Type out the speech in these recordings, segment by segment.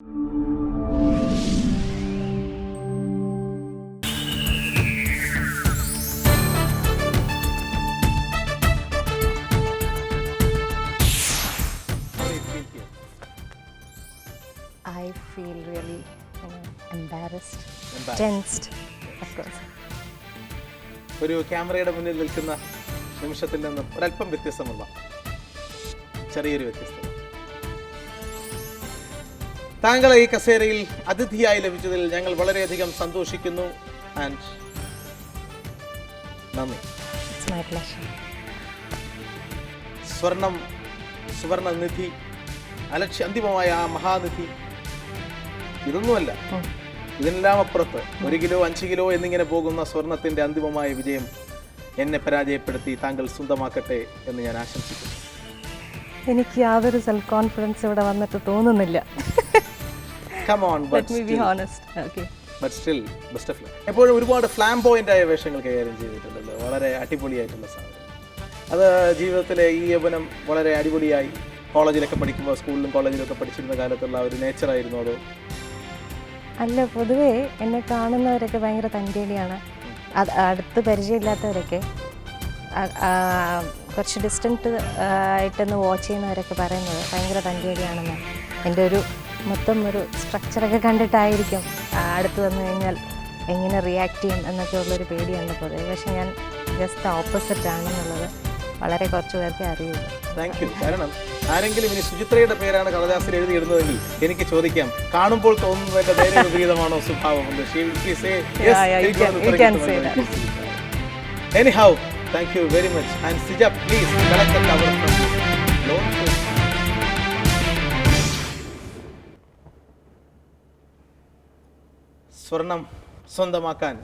I feel really you know, embarrassed, Embarrassed. tensed, of course. ഒരു ക്യാമറയുടെ മുന്നിൽ നിൽക്കുന്ന നിമിഷത്തിൽ നിന്നും ഒരല്പം വ്യത്യസ്തമുള്ള ചെറിയൊരു വ്യത്യസ്തത താങ്കളെ ഈ കസേരയിൽ അതിഥിയായി ലഭിച്ചതിൽ ഞങ്ങൾ വളരെയധികം സന്തോഷിക്കുന്നു. ആൻഡ് നന്ദി. സ്വർണം സുവർണ നിധി അലക്ഷ്യ അന്തിമമായ ആ മഹാനിധി ഇതൊന്നുമല്ല. ഇതിനെല്ലാം അപ്പുറത്ത് ഒരു കിലോ അഞ്ച് കിലോ എന്നിങ്ങനെ പോകുന്ന സ്വർണത്തിന്റെ അന്തിമമായ വിജയം എന്നെ പരാജയപ്പെടുത്തി താങ്കൾ സ്വന്തമാക്കട്ടെ എന്ന് ഞാൻ ആശംസിക്കുന്നു. എനിക്ക് യാതൊരു സെൽഫ് കോൺഫിഡൻസ് ഇവിടെ വന്നിട്ട് തോന്നുന്നില്ല. Come on let me be honest okay but still best of എപ്പോഴും ഒരുപാട് ഫ്ലാം പോയിന്റ് ആയ വേഷങ്ങൾ കൈകാര്യം ചെയ്തിട്ടുണ്ടല്ലോ. വളരെ അടിപൊളിയായിട്ടുള്ള സാധനം. അത് ജീവിതത്തിലെ ഈ യൗവനം വളരെ അടിപൊളിയായി. കോളേജിലൊക്കെ പഠിക്കുമ്പോൾ സ്കൂളിലും കോളേജിലൊക്കെ പഠിച്ചിരുന്ന കാലത്തുള്ള ഒരു നേച്ചർ ആയിരുന്നു അതോ. അല്ല പൊതുവേ എന്നെ കാണുന്നവരൊക്കെ ഭയങ്കര തന്റെടിയാണ് അത് അടുത്ത് പരിചയമില്ലാത്തവരൊക്കെ. കുറച്ച് ഡിസ്റ്റന്റ് ആയിട്ടൊന്ന് വാച്ച് ചെയ്യുന്നവരൊക്കെ പറയുന്നത് ഭയങ്കര തന്റെടിയാണെന്ന് എന്റെ ഒരു മൊത്തം ഒരു സ്ട്രക്ചറൊക്കെ കണ്ടിട്ടായിരിക്കും അടുത്ത് വന്നു കഴിഞ്ഞാൽ എങ്ങനെ റിയാക്ട് ചെയ്യും എന്നൊക്കെ ഉള്ളൊരു പേടിയുണ്ട് പൊതുവെ പക്ഷെ ഞാൻ ജസ്റ്റ് ഓപ്പോസിറ്റ് ആണെന്നുള്ളത് വളരെ കുറച്ച് പേർക്കേ അറിയുള്ളൂ. താങ്ക് യു കാരണം ആരെങ്കിലും ഇനി സുചിത്രയുടെ പേരാണ് കടലാസിൽ എഴുതിയിടുന്നതെങ്കിൽ എനിക്ക് ചോദിക്കാം. കാണുമ്പോൾ തോന്നുന്നതിന്റെ നേരെ വിപരീതമാണോ സ്വഭാവം will please say, yes, Yeah, yeah, you എനിക്ക് can- സ്വർണം സ്വന്തമാക്കാൻ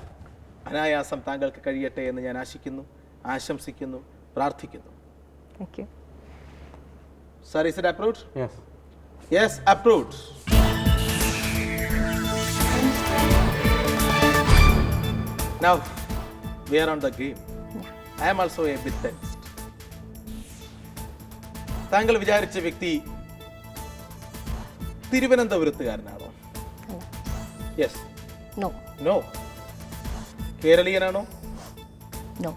അനായാസം താങ്കൾക്ക് കഴിയട്ടെ എന്ന് ഞാൻ ആശിക്കുന്നു ആശംസിക്കുന്നു പ്രാർത്ഥിക്കുന്നു thank you approved Yes. Yes, approved. Now, we are on the game. I am also a bit tensed. താങ്കൾ വിചാരിച്ച വ്യക്തി തിരുവനന്തപുരത്തുകാരനാണോ yes no no കേരളീയനാണോ? No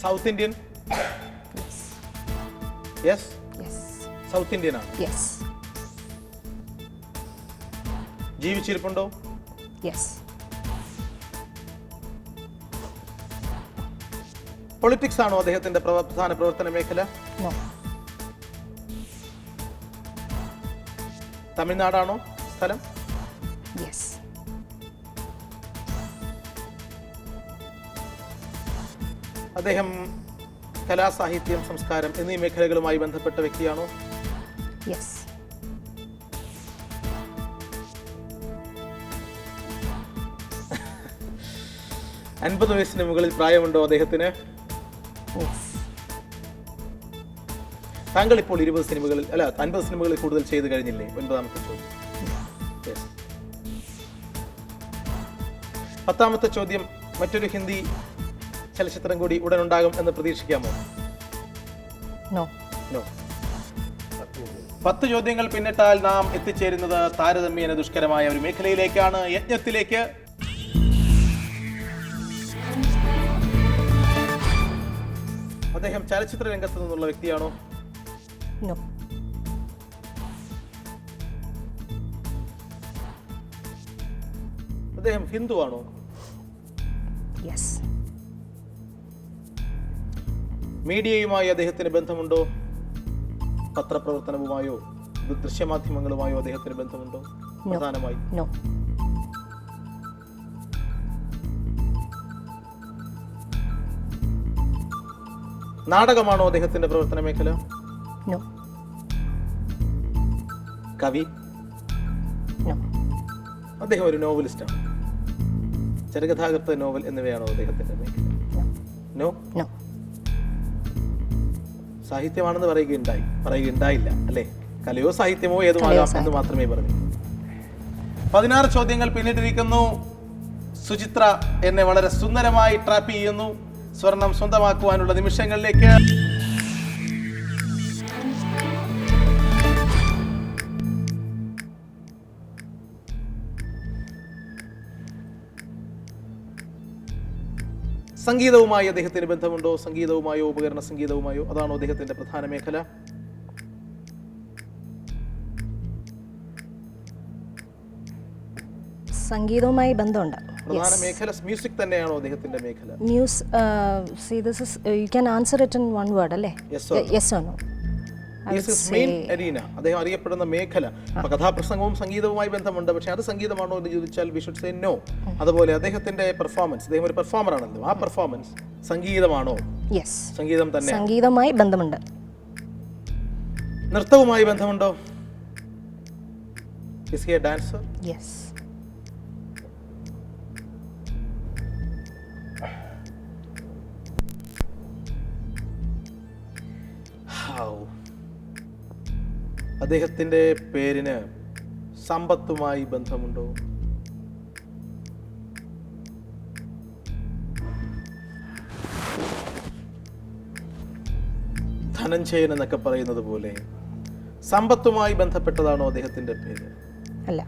south Indian yes south Indian ആണ്. യെസ് ജീവിച്ചിരിപ്പുണ്ടോ? യെസ് പൊളിറ്റിക്സ് ആണോ അദ്ദേഹത്തിന്റെ പ്രധാന പ്രവർത്തന മേഖല? നോ തമിഴ്നാടാണോ സ്ഥലം? യെസ് അദ്ദേഹം കലാസാഹിത്യം സംസ്കാരം എന്നീ മേഖലകളുമായി ബന്ധപ്പെട്ട വ്യക്തിയാണോ? യെസ് അൻപത് വയസ്സിന് മുകളിൽ പ്രായമുണ്ടോ അദ്ദേഹത്തിന്? യെസ് താങ്കൾ ഇപ്പോൾ ഇരുപത് സിനിമകളിൽ അല്ല അൻപത് സിനിമകളിൽ കൂടുതൽ ചെയ്തു കഴിഞ്ഞില്ലേ? ഒൻപതാമത്തെ ചോദ്യം. പത്താമത്തെ ചോദ്യം മറ്റൊരു ഹിന്ദി ചലച്ചിത്രം കൂടി ഉടൻ ഉണ്ടാകും എന്ന് പ്രതീക്ഷിക്കാമോ? പത്ത് ചോദ്യങ്ങൾ പിന്നിട്ടാൽ നാം എത്തിച്ചേരുന്നത് താരതമ്യേന ദുഷ്കരമായ ഒരു മേഖലയിലേക്കാണ്. യജ്ഞത്തിലേക്ക്. അദ്ദേഹം ചലച്ചിത്ര രംഗത്ത് നിന്നുള്ള വ്യക്തിയാണോ? നോ അദ്ദേഹം ഹിന്ദു ആണോ? യെസ് മീഡിയയുമായി അദ്ദേഹത്തിന് ബന്ധമുണ്ടോ? പത്രപ്രവർത്തനവുമായോ ദൃശ്യമാധ്യമങ്ങളുമായോ അദ്ദേഹത്തിന് ബന്ധമുണ്ടോ? പ്രധാനമായി. നോ നാടകമാണോ അദ്ദേഹത്തിന്റെ പ്രവർത്തന മേഖല? നോ കവി? നോ അദ്ദേഹം ഒരു നോവലിസ്റ്റാണ്. ചെറുകഥാകൃത്ത് നോവൽ എന്നിവയാണോ അദ്ദേഹത്തിന്റെ മേഖല നോ നോ സാഹിത്യമാണെന്ന് പറയുകയുണ്ടായി പറയുകയുണ്ടായില്ല അല്ലേ? കലയോ സാഹിത്യമോ ഏതുമാകാം എന്ന് മാത്രമേ പറഞ്ഞു പതിനാറ് ചോദ്യങ്ങൾ പിന്നിട്ടിരിക്കുന്നു. സുചിത്ര എന്നെ വളരെ സുന്ദരമായി ട്രാപ്പ് ചെയ്യുന്നു. സ്വർണം സ്വന്തമാക്കുവാനുള്ള നിമിഷങ്ങളിലേക്ക് സംഗീതവുമായി അദ്ദേഹത്തിന് ബന്ധമുണ്ടോ? സംഗീതവുമായോ ഉപകരണ സംഗീതവുമായോ? അതാണോ അദ്ദേഹത്തിന്റെ പ്രധാന മേഖല. സംഗീതവുമായി ബന്ധമുണ്ട്. പ്രധാന മേഖല മ്യൂസിക് തന്നെയാണോ അദ്ദേഹത്തിന്റെ മേഖല? Music this is you can answer it in one word അല്ലേ? Yes or no main arena അദ്ദേഹം അറിയപ്പെടുന്ന മേഖല. കഥാപ്രസംഗവും സംഗീതവുമായി ബന്ധമുണ്ട്. പക്ഷെ അത് സംഗീതമാണോ എന്ന് ചോദിച്ചാൽ വി ഷുഡ് സേ നോ അതുപോലെ അദ്ദേഹത്തിന്റെ പെർഫോമൻസ് അദ്ദേഹം ഒരു പെർഫോമർ ആണല്ലോ. ആ പെർഫോമൻസ് സംഗീതമാണോ? സംഗീതം തന്നെ സംഗീതമായി ബന്ധമുണ്ട്. നൃത്തവുമായി ബന്ധമുണ്ടോ? Is he a dancer yes അദ്ദേഹത്തിന്റെ പേരിന് സമ്പത്തുമായി ബന്ധമുണ്ടോ? ധനഞ്ജയൻ എന്നൊക്കെ പറയുന്നത് പോലെ സമ്പത്തുമായി ബന്ധപ്പെട്ടതാണോ അദ്ദേഹത്തിന്റെ പേര്? അല്ല.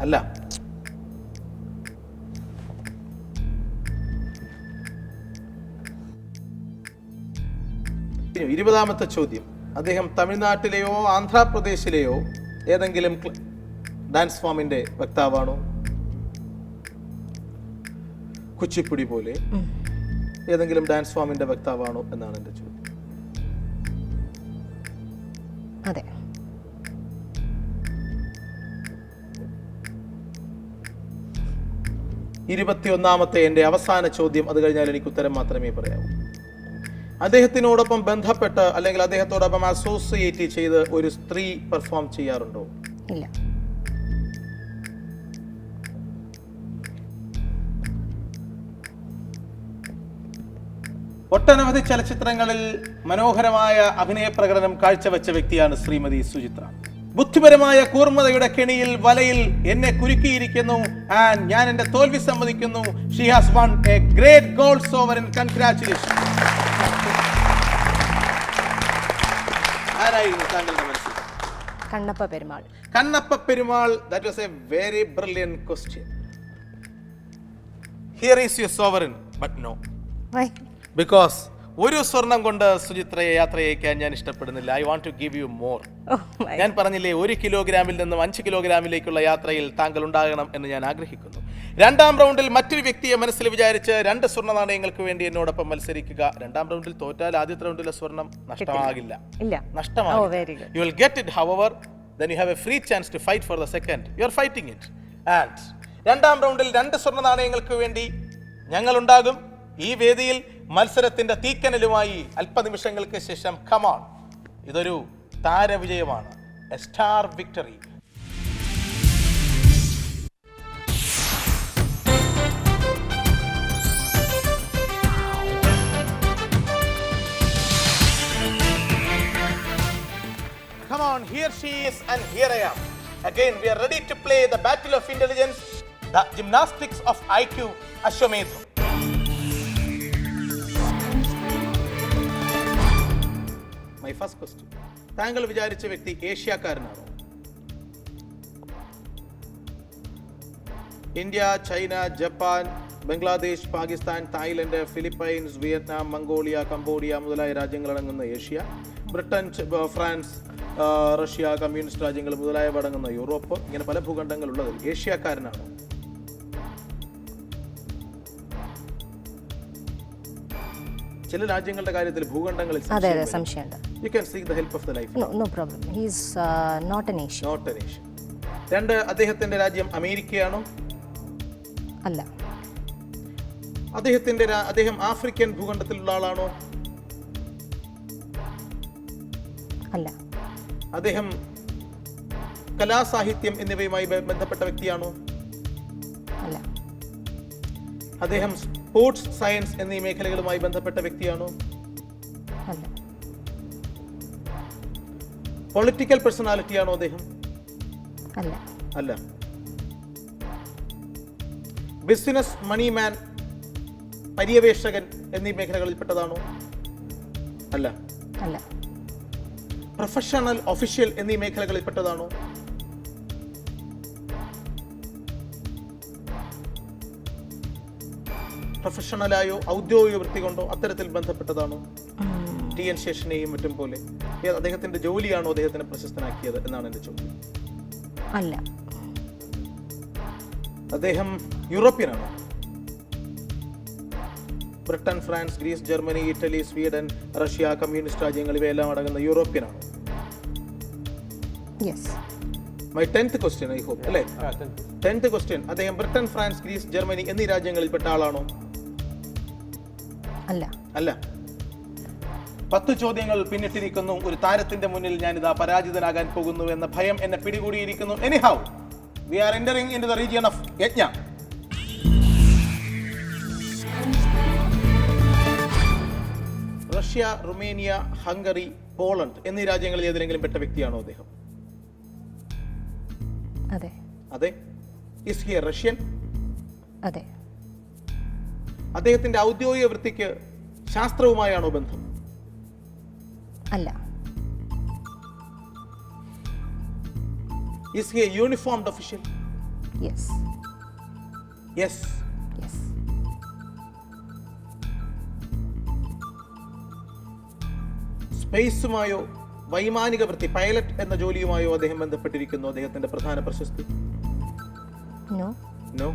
അല്ല. ഇരുപതാമത്തെ ചോദ്യം. അദ്ദേഹം തമിഴ്നാട്ടിലെയോ ആന്ധ്രാപ്രദേശിലെയോ ഏതെങ്കിലും ഡാൻസ് ഫോമിന്റെ വക്താവാണോ? കുച്ചിപ്പുടി പോലെ ഏതെങ്കിലും ഡാൻസ് ഫോമിന്റെ വക്താവാണോ എന്നാണ് എന്റെ ചോദ്യം. അതെ. ഇരുപത്തിയൊന്നാമത്തെ എന്റെ അവസാന ചോദ്യം അത് കഴിഞ്ഞാൽ എനിക്ക് ഉത്തരം മാത്രമേ പറയാവൂ. അദ്ദേഹത്തിനോടൊപ്പം ബന്ധപ്പെട്ട് അല്ലെങ്കിൽ അദ്ദേഹത്തോടൊപ്പം അസോസിയേറ്റ് ചെയ്ത് ഒരു സ്ത്രീ പെർഫോം ചെയ്യാറുണ്ടോ? ഇല്ല. ഒട്ടനവധി ചലച്ചിത്രങ്ങളിൽ മനോഹരമായ അഭിനയ പ്രകടനം കാഴ്ചവെച്ച വ്യക്തിയാണ് ശ്രീമതി സുചിത്ര. ബുദ്ധിപരമായ കൂർമ്മതയുടെ കെണിയിൽ വലയിൽ എന്നെ കുരുക്കിയിരിക്കുന്നു ആൻഡ് ഞാൻ എന്റെ തോൽവി സമ്മതിക്കുന്നു. She has won a great gold sovereign congratulation ആരായിരുന്നു താങ്കളുടെ മനസ്സിൽ. Kannappa Perumal. Kannappa Perumal that was a very brilliant question here is your sovereign but no because ഒരു സ്വർണം കൊണ്ട് സുചിത്രയെ യാത്ര അയക്കാൻ ഞാൻ ഇഷ്ടപ്പെടുന്നില്ല. I want to give you more ഞാൻ പറഞ്ഞില്ലേ ഒരു കിലോഗ്രാമിൽ നിന്നും അഞ്ച് കിലോഗ്രാമിലേക്കുള്ള യാത്രയിൽ താങ്കൾ ഉണ്ടാകണം എന്ന് ഞാൻ ആഗ്രഹിക്കുന്നു. രണ്ടാം റൗണ്ടിൽ മറ്റൊരു വ്യക്തിയെ മനസ്സിൽ വിചാരിച്ച് രണ്ട് സ്വർണ നാണയങ്ങൾക്ക് വേണ്ടി എന്നോടൊപ്പം മത്സരിക്കുക. രണ്ടാം റൗണ്ടിൽ തോറ്റാൽ ആദ്യത്തെ റൗണ്ടിലെ സ്വർണം നഷ്ടമാകില്ല. ഇല്ല. Will നഷ്ടമാകില്ല it hour then you have a free chance to fight for the second. You are fighting it. And രണ്ടാം റൗണ്ടിൽ രണ്ട് സ്വർണ നാണയങ്ങൾക്ക് വേണ്ടി ഞങ്ങൾ ഉണ്ടാകും. ഈ വേദിയിൽ മത്സരത്തിന്റെ തീക്കനലുമായി അല്പനിമിഷങ്ങൾക്ക് ശേഷം കമാൺ ഇതൊരു താരവിജയമാണ് star victory Come on, here she is, and here I am. Again, we are ready to play the battle of intelligence, the gymnastics of IQ, Ashwamedham. My first question. താങ്കൾ വിചാരിച്ച വ്യക്തി ഏഷ്യക്കാരനാണോ? India China Japan Bangladesh Pakistan Thailand Philippines Vietnam Mongolia Cambodia മുതലായ രാജ്യങ്ങളടങ്ങുന്ന Asia Britain France Russia communist രാജ്യങ്ങൾ മുതലായവ അടങ്ങുന്ന Europe ഇങ്ങനെ പല ഭൂഖണ്ഡങ്ങളുള്ളതിൽ ഏഷ്യക്കാരനാണ്? ചില രാജ്യങ്ങളുടെ കാര്യത്തിൽ ഭൂഖണ്ഡങ്ങളിൽ സംശയമുണ്ട്. You can seek the help of the life no no problem he's not an Asian not an nation രണ്ട് അദ്ദേഹത്തിന്റെ രാജ്യം അമേരിക്കയാണോ? അല്ല. അദ്ദേഹത്തിന്റെ അദ്ദേഹം ആഫ്രിക്കൻ ഭൂഖണ്ഡത്തിലുള്ള ആളാണോ? അല്ല. അദ്ദേഹം കലാസാഹിത്യം എന്നിവയുമായി ബന്ധപ്പെട്ട വ്യക്തിയാണോ? അല്ല. അദ്ദേഹം സ്പോർട്സ് സയൻസ് എന്നീ മേഖലകളുമായി ബന്ധപ്പെട്ട വ്യക്തിയാണോ? അല്ല. പൊളിറ്റിക്കൽ പേഴ്സണാലിറ്റി ആണോ അദ്ദേഹം? അല്ല. അല്ല. ബിസിനസ് മണിമാൻ പര്യവേഷകൻ എന്നീ മേഖലകളിൽപ്പെട്ടതാണോ? അല്ല. അല്ല. പ്രൊഫഷണൽ ഒഫീഷ്യൽ എന്നീ മേഖലകളിൽ പെട്ടതാണോ പ്രൊഫഷണലായോ ഔദ്യോഗിക വൃത്തി കൊണ്ടോ അത്തരത്തിൽ ബന്ധപ്പെട്ടതാണോ? ടി എൻ ശേഷനെയും മറ്റും പോലെ അദ്ദേഹത്തിന്റെ ജോലിയാണോ അദ്ദേഹത്തിനെ പ്രശസ്തനാക്കിയത് എന്നാണ് എന്റെ ചോദ്യം. അല്ല. അദ്ദേഹം യൂറോപ്യനാണോ? Britain France Greece Germany Italy Sweden Russia communist രാജ്യങ്ങൾ ഇവയെല്ലാം അടങ്ങുന്ന യൂറോപ്യനാണോ? Yes my tenth question I hope അല്ലേ? ടെൻത്ത് ക്വസ്റ്റ്യൻ അദ്ദേഹം ബ്രിട്ടൻ ഫ്രാൻസ് ഗ്രീസ് ജർമ്മനി എന്നീ രാജ്യങ്ങളിൽപ്പെട്ട ആളാണോ? അല്ല. അല്ല. പത്ത് ചോദ്യങ്ങൾ പിന്നിട്ടിരിക്കുന്നു. ഒരു താരത്തിന്റെ മുന്നിൽ ഞാൻ ഇതാ പരാജിതനാകാൻ പോകുന്നു എന്ന ഭയം എന്നെ പിടികൂടിയിരിക്കുന്നു. Anyhow we are entering in the region of യജ്ഞ Russia Romania Hungary Poland എന്നീ രാജ്യങ്ങളിൽ ഏതെങ്കിലും പെട്ട വ്യക്തിയാണോ അദ്ദേഹം? അതെ. അതെ. ഇസ് ഹിയർ റഷ്യൻ അതെ. അദ്ദേഹത്തിന്റെ ഔദ്യോഗിക വൃത്തിക്ക് ശാസ്ത്രവുമായാണോ ബന്ധം? അല്ല. Is he a uniformed official yes yes yes സ്പേസുമായോ വൈമാനിക വൃത്തി പൈലറ്റ് എന്ന ജോലിയുമായോ അദ്ദേഹം ബന്ധപ്പെട്ടിരിക്കുന്നു? അദ്ദേഹത്തിന്റെ പ്രധാന പ്രശസ്തി? No no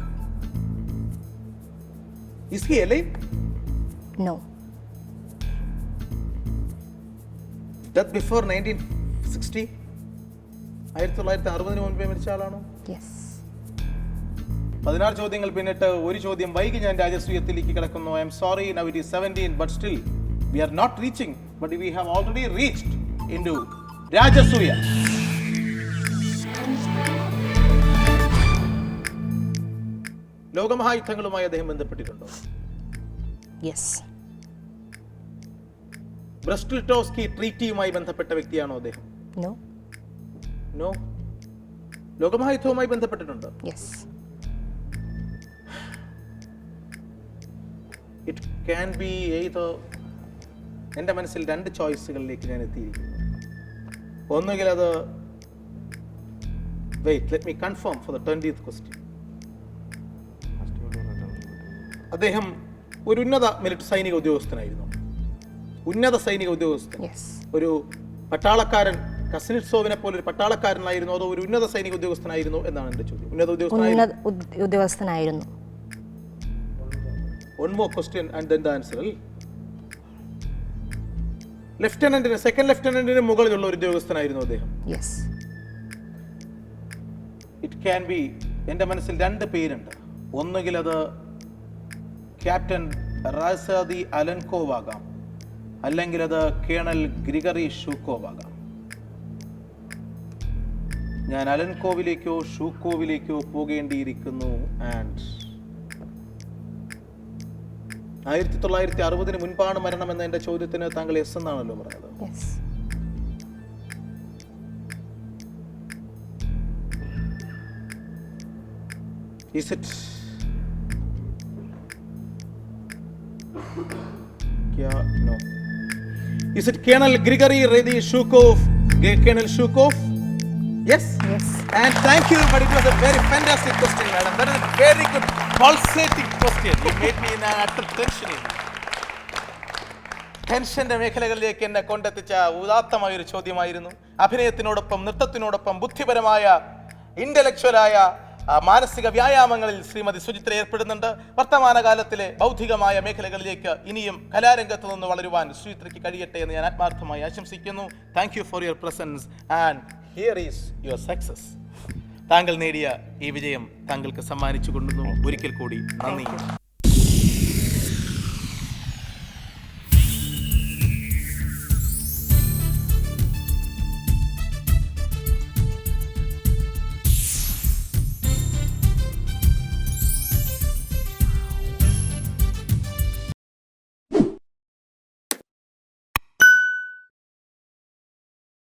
is he alive no death before nineteen sixty ആയിരത്തി തൊള്ളായിരത്തി അറുപതിന് മുൻപേ മരിച്ച ആളാണോ? പതിനാറ് ചോദ്യങ്ങൾ പിന്നിട്ട് ഒരു ചോദ്യം വൈകി ഞാൻ രാജസ്വീയത്തിലേക്ക് കിടക്കുന്നു. I am sorry now it is seventeen but still we are not reaching but we have already reached in to രാജസൂയ ലോകമഹായുദ്ധങ്ങളുമായി അദ്ദേഹം ബന്ധപ്പെട്ടിട്ടുണ്ടോ? യെസ് ബ്രസ്റ്റിൽ ടോസ്കി ട്രീറ്റിയുമായി ബന്ധപ്പെട്ട വ്യക്തിയാണോ അദ്ദേഹം? നോ നോ ലോകമഹായുദ്ധവുമായി ബന്ധപ്പെട്ടിട്ടുണ്ട്? യെസ് ഇറ്റ് ക്യാൻ ബി ഏതോ എന്റെ മനസ്സിൽ രണ്ട് ചോയ്സുകളിലേക്ക് ഞാൻ എത്തിയിരിക്കുന്നു. ഒന്നുകിൽ അത് wait let me confirm for the twentieth question അദ്ദേഹം ഒരു ഉന്നത മിലിറ്ററി സൈനിക ഉദ്യോഗസ്ഥനായിരുന്നു. ഉന്നത സൈനിക ഉദ്യോഗസ്ഥൻ. ഒരു പട്ടാളക്കാരൻ കസിനിറ്റ്സോവിനെ പോലെ ഒരു പട്ടാളക്കാരനായിരുന്നു അതോ ഒരു ഉന്നത സൈനിക ഉദ്യോഗസ്ഥനായിരുന്നു എന്നാണ് എന്റെ ചോദ്യം. ഉന്നത ഉദ്യോഗസ്ഥനായിരുന്നു ഉന്നത one more question and then the answer ലെഫ്റ്റനന്റിന് second ലെഫ്റ്റനന്റിന് മുകളിലുള്ള ഒരു ഉദ്യോഗസ്ഥനായിരുന്നു അദ്ദേഹം. ഇറ്റ് ക്യാൻ ബി എന്റെ മനസ്സിൽ രണ്ട് പേരുണ്ട്. ഒന്നുകിൽ അത് ക്യാപ്റ്റൻ റാസാദി അലൻകോവ് ആകാം. അല്ലെങ്കിൽ അത് കേണൽ ഗ്രിഗറി ഷൂക്കോവ് ആകാം ഞാൻ അലൻകോവിലേക്കോ ഷൂക്കോവിലേക്കോ പോകേണ്ടിയിരിക്കുന്നു ആൻഡ് ആയിരത്തി തൊള്ളായിരത്തി അറുപതിന് മുൻപാണ് മരണം എന്ന എന്റെ ചോദ്യത്തിന് താങ്കൾ എസ് എന്നാണല്ലോ പറഞ്ഞത് യെസ് Is it? क्या no? Is it Colonel Grigory Reddy Shukov? Colonel Shukov? Yes. Yes. And thank you, but it was a very fantastic question, madam. That is a very good pulsating question. You made me in an utter tension. ടെൻഷന്റെ മേഖലകളിലേക്ക് എന്നെ കൊണ്ടെത്തിച്ച ഉദാത്തമായ ഒരു ചോദ്യമായിരുന്നു അഭിനയത്തിനോടൊപ്പം നൃത്തത്തിനോടൊപ്പം ബുദ്ധിപരമായ ഇന്റലക്ച്വലായ മാനസിക വ്യായാമങ്ങളിൽ ശ്രീമതി സുചിത്ര ഏർപ്പെടുന്നുണ്ട്. വർത്തമാനകാലത്തിലെ ബൗദ്ധികമായ മേഖലകളിലേക്ക് ഇനിയും കലാരംഗത്ത് നിന്ന് വളരുവാൻ സുചിത്രയ്ക്ക് കഴിയട്ടെ എന്ന് ഞാൻ ആത്മാർത്ഥമായി ആശംസിക്കുന്നു. Thank you for your presence and here is your success താങ്കൾ നേടിയ ഈ വിജയം താങ്കൾക്ക് സമ്മാനിച്ചു കൊണ്ടുവന്നു ഒരിക്കൽ കൂടി നന്ദി.